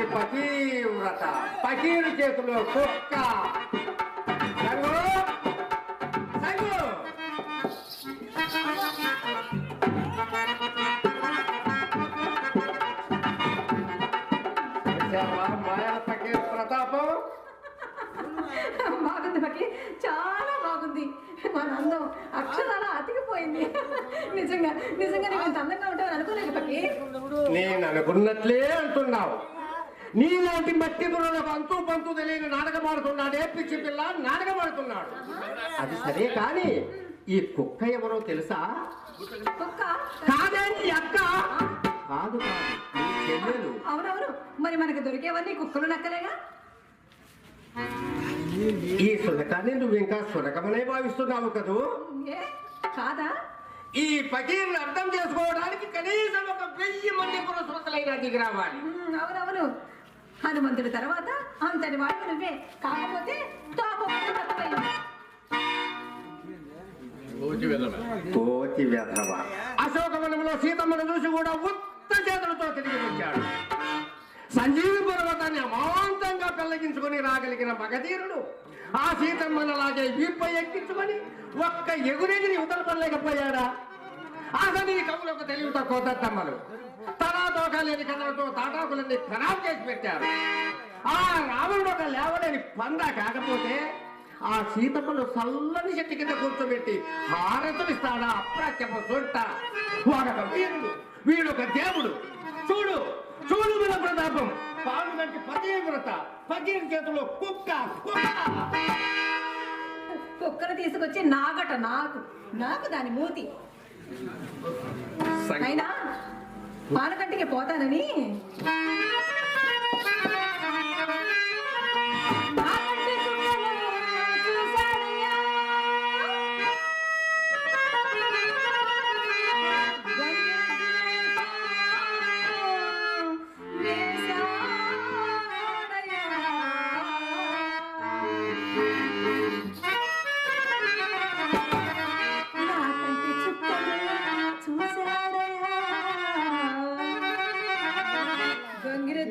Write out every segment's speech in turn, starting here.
నీలాంటి పకీవ్రత. పకీరు చేతిలో కుక్క. మాయల పకీర్ ప్రతాపం? బాగుంది బకి చాలా బాగుంది. మన అందం అక్షరాల అతికిపోయింది. నిజంగా నిజంగా నేను అందంగా ఉంటావని అనుకోలేదు బకి నేను అనుకున్నట్లే అంటున్నావు. నీలాంటి మట్టి బుర్రలకు అంతూ పంతు తెలియని నాటకం ఆడుతున్నాడే పిచ్చి పిల్ల నాటకం ఆడుతున్నాడు అది సరే కానీ ఈ కుక్క ఎవరో తెలుసా? కుక్క? కాదే అక్క. కాదు కాదు అవునవును. మరి మనకు దొరికేవన్నీ కుక్కలు నక్కలేగా? ఈ సునకాన్ని నువ్వు ఇంకా సునకమనే భావిస్తున్నావు కదూ? ఏ? కాదా? ఈ పకీర్ని అర్థం చేసుకోవడానికి కనీసం ఒక వెయ్యి మంది పురుషులైనా దిగి రావాలి. అవునవును. హనుమంతుడి తర్వాత అంతటి వాడు నువ్వే. కాకపోతే. కోతి వ్యధవ అశోకవనంలో సీతమ్మను చూసి కూడా ఉత్త చేతులతో తిరిగి వచ్చాడు సంజీవి పర్వతాన్ని అమాంతంగా పెళ్ళగించుకొని రాగలిగిన మగధీరుడు ఆ సీతమ్మను అలాగే వీప్పై ఎక్కించుకొని ఒక్క ఎగురెగిరి ఉదర పడలేకపోయాడా అసలు ఈ కవులకు తెలివి తక్కువ దత్తమ్మలు. తోకలేని కథలతో తాటాకులన్నీ ఖరాబ్ చేసి పెట్టారు. ఆ రావణుడు ఒక లేవలేని పందా కాకపోతే ఆ సీతమ్మను చల్లని చెట్టు కింద కూర్చోబెట్టి హారతులు ఇస్తాడా? అప్రాచ్యపు సొంట వాడొక వీరుడు వీడొక దేవుడు. చూడు చూడు మన ప్రతాపం. పాలు వంటి పతివ్రత పకీర్ చేతిలో కుక్క కుక్క. కుక్కను తీసుకొచ్చి నాగట నాకు నాకు దాని మూతి. అయినా పాలకంటికి పోతానని.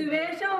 ద్వేషం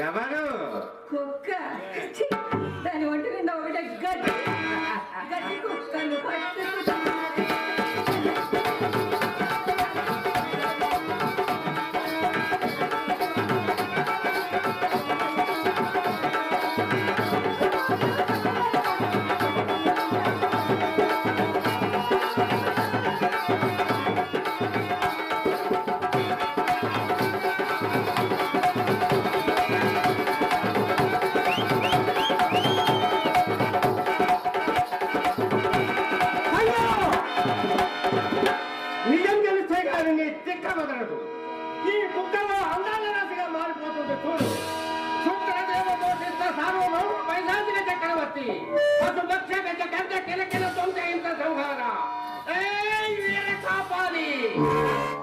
ఎవరు? చక్రవర్తి పశు పక్ష గజ గంట కిలకిల దొంగ ఇంత సంహార ఏయ్ వీర కాపాలి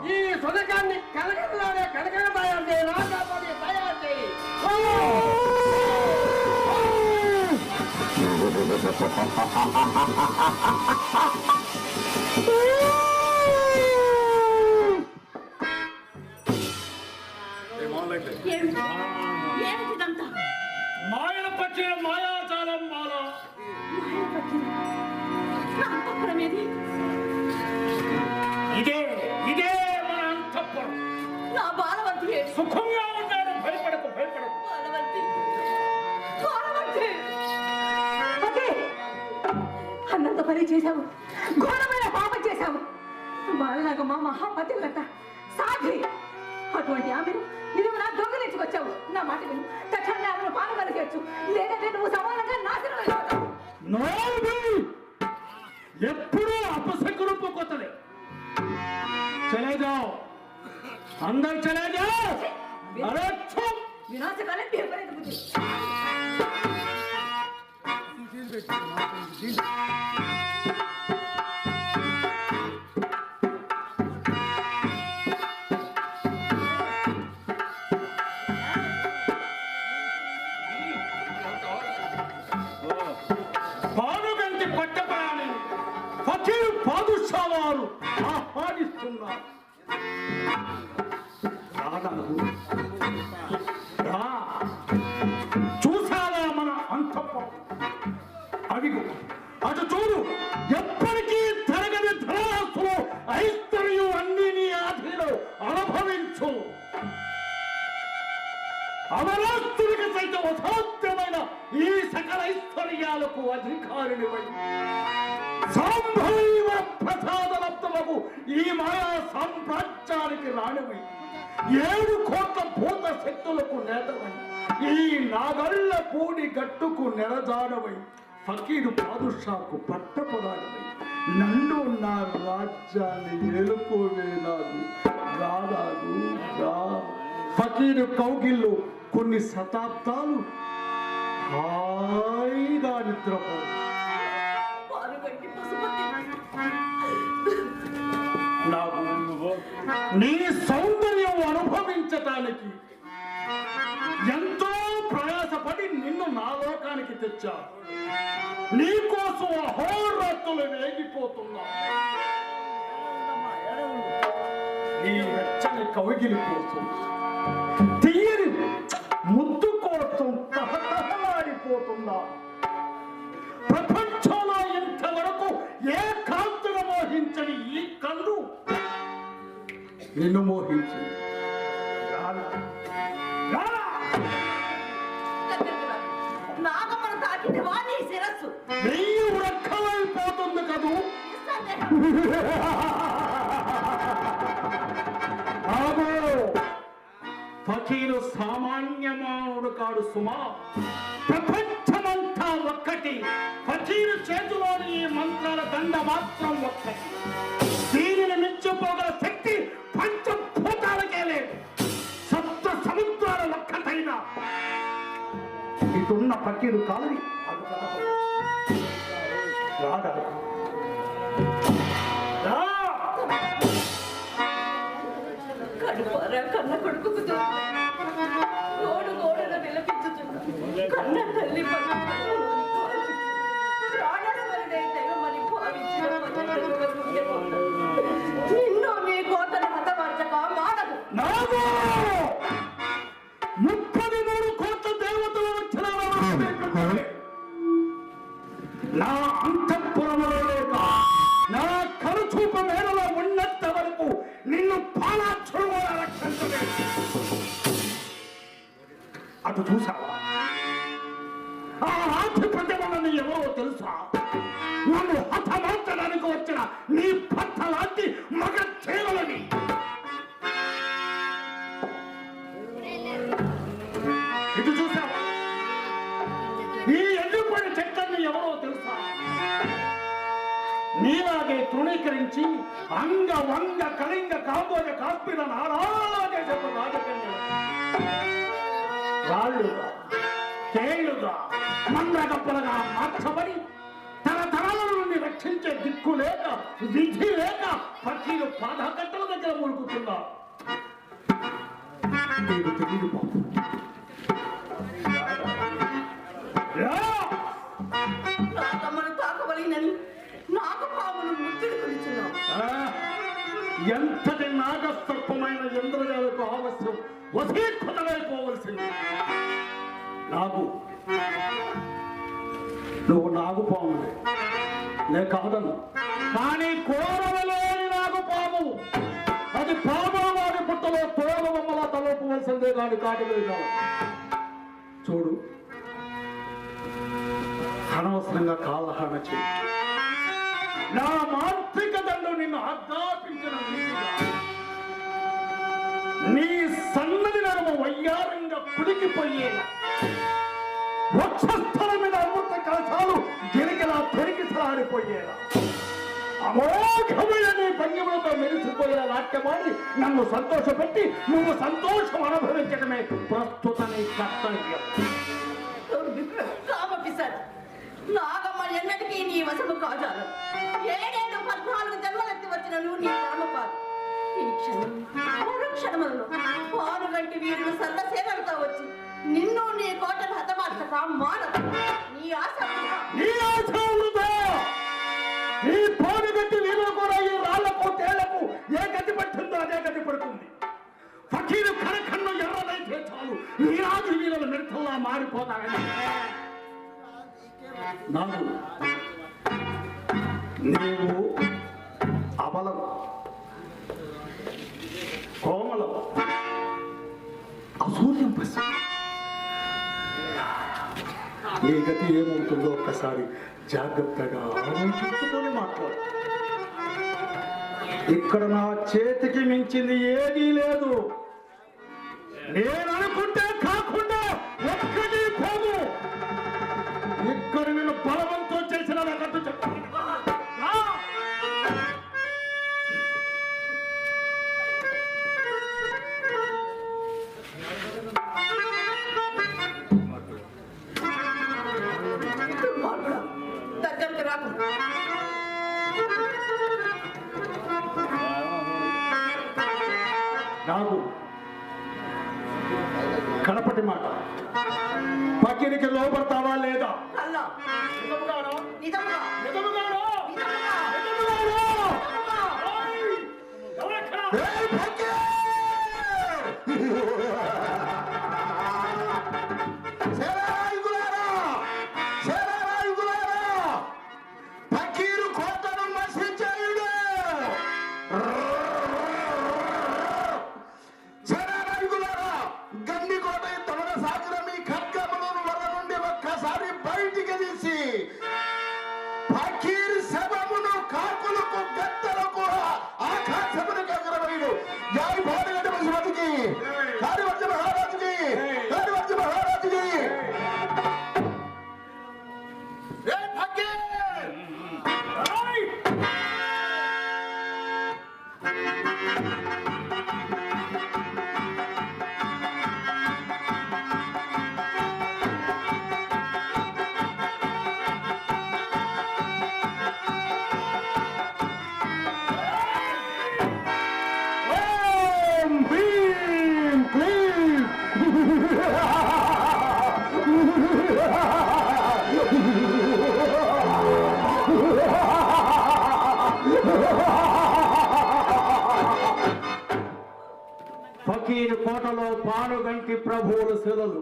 ఈ సునకాన్ని కలగలాడే కలగల తయారు చేయి నా కాపాలి తయారు చేయి ఓ! ఓ! పట్టింది. నా అంతఃపురం ఏది? ఇదే ఇదే మన అంతఃపురం నా బాలవంతి? సుఖంగా ఉన్నాడు భయపడకు భయపడకు బాలవంతి. బాలవంతి. అదే. అన్నంత పని చేశావు ఘోరమైన పాపం చేశావు బాలనాగమ్మ మహాపతివ్రత సాధ్వి అటువంటి ఆమెను నీవు నా దొంగలించుకొచ్చావు నా మాట విను తక్షణమే ఆమెను చేర్చు లేదంటే నువ్వు నోరు ఎప్పుడూ అపశకునపు కొత్తది చలేజావు! అందరు చలేజావు! అరే చుప్ వినాశకాలం విపరీత బుద్ధి. చూసావా మన అంతఃపురం? అదిగో అటు చూడు ఎప్పటికీ తరగని ధనాస్తులు ఐశ్వర్యం అన్ని నీ ఆధీనం అనుభవించు. అమరాస్తుడికి సైతం అసాధ్యమైన ఈ సకల ఐశ్వర్యాలకు అధికారినివై. సాంభైవ ప్రసాదలబ్ధమగు ఈ మాయా సామ్రాజ్యానికి రానివి ఏడు కోట్ల భూత శక్తులకు నేతవై ఈ నాగళ్ళ పూడి గట్టుకు నెలజాడవై ఫకీరు పాదుషాకు పట్టపడాడవై నన్ను నా రాజ్యాన్ని ఏలుకోవేనాడు రాదాదు రా. ఫకీరు కౌగిల్లు కొన్ని శతాబ్దాలు. హాయిగా నిద్రపోయి పాలుగంటి పశుపతి నీ సౌందర్యం అనుభవించటానికి ఎంతో ప్రయాసపడి నిన్ను నా లోకానికి తెచ్చా నీకోసం అహోరాత్రులు వేగిపోతున్నా. నీ వెచ్చని కవిగిలి కోసం. తీయని ముద్దు కోసం తహతహలాడిపోతున్నా. ప్రపంచ మోహించని ఈ కళ్ళు నిన్ను మోహించింది వెయ్యి ఉరక్కలైపోతుంది కదూ. ఫకీరు సామాన్య మానవుడు కాడు సుమా. ప్రపంచమంతా ఒక్కటి ఫకీరు చేతిలోని ఈ మంత్రాల దండ మాత్రం ఒక్కటి. దీనిని మించిపోగల శక్తి పంచభూతాలకే లేదు. సప్త సముద్రాల ఒక్కటైన. ఇటున్న ఫకీరు కాలని. రాదా రా. కడుపారా కన్న కొడుకుకు అటు చూసావా ఆ రాత్రి ప్రతిమలని ఎవరో తెలుసా? నన్ను హతమార్చడానికి వచ్చిన నీ భర్త లాంటి మగ చేరలని ఇటు చూసావా? ఈ ఎండిపోయిన చెట్లన్నీ ఎవరో తెలుసా? నీలాగే తృణీకరించి అంగ వంగ కళింగ కాబోయే కాశ్మీర నారాగే చెప్పు రాజకన్యలు. రాళ్ళుగా తేళ్ళుగా మంద్రగప్పలుగా మార్చబడి తరతరాల నుండి రక్షించే దిక్కు లేక విధి లేక పక్షులు పాదకట్టల దగ్గర మురుగుతున్నారు నీకు తెలియదు బాబు. రా! నాగమ్మను తాకవలేనని నాగపామును కొలుచున్నావు ఆ, ఎంతటి నాగసర్పమైన ఇంద్రజాలకు ఆవశ్యం? వసీకృతమైపోవలసింది నాకు నువ్వు నాగుపాములే. నే కాదను. కానీ కోరవలేని నాగుపాము. అది పాము వారి పుట్టలో తోగబొమ్మలా తలపవలసిందే కాని మీద. చూడు. అనవసరంగా కాలహరణ చేయి. నా మాంత్రిక దండు నిన్ను ఆజ్ఞాపించిన నీ నడుమ వయ్యారంగా కుడికిపోయేలా వక్షస్థలం మీద అమృత కలశాలు గిరిగిలా పెరిగిసలాడిపోయేలా. అమోఘమైన నీ భంగిములతో మెరిసిపోయేలా నాట్యమాడి నన్ను సంతోషపెట్టి నువ్వు సంతోషం అనుభవించడమే ప్రస్తుత నీ కర్తవ్యం. నాగమ్మ ఎన్నటికీ నీ వశము కాజాలు ఏడేడు పద్నాలుగు జన్మలెత్తి వచ్చిన నువ్వు నీ కర్మ ఈ క్షణం మరు క్షణములలో గంటి వీరుడు వచ్చి నిన్ను నీ కోటను హతమార్చక మానదు నీ ఆశ నీ ఆశ నీళ్ళు కూడా ఈ రాళ్ళకు తేళ్ళకు ఏ గతి పట్టిందో అదే గతి పడుతుంది. ఫకీరు కనకన్ను ఎర్రదైతే చాలు. నీరాజు వీరుల మిడతల్లా మారిపోతారని నీవు అబలం. అసూర్యం పసి నీ గతి ఏమవుతుందో ఒక్కసారి జాగ్రత్తగా ఆలోచించుకొని మాట్లాడు ఇక్కడ నా చేతికి మించింది ఏదీ లేదు. నేను అనుకుంటే Hey, কি సెలవులు.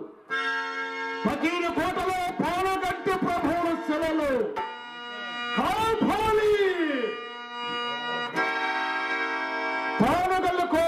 పదిహేను కోటలో పాలగంటి ప్రభువుల సెలలు కాల్ఫాలి పాలగల్లుకో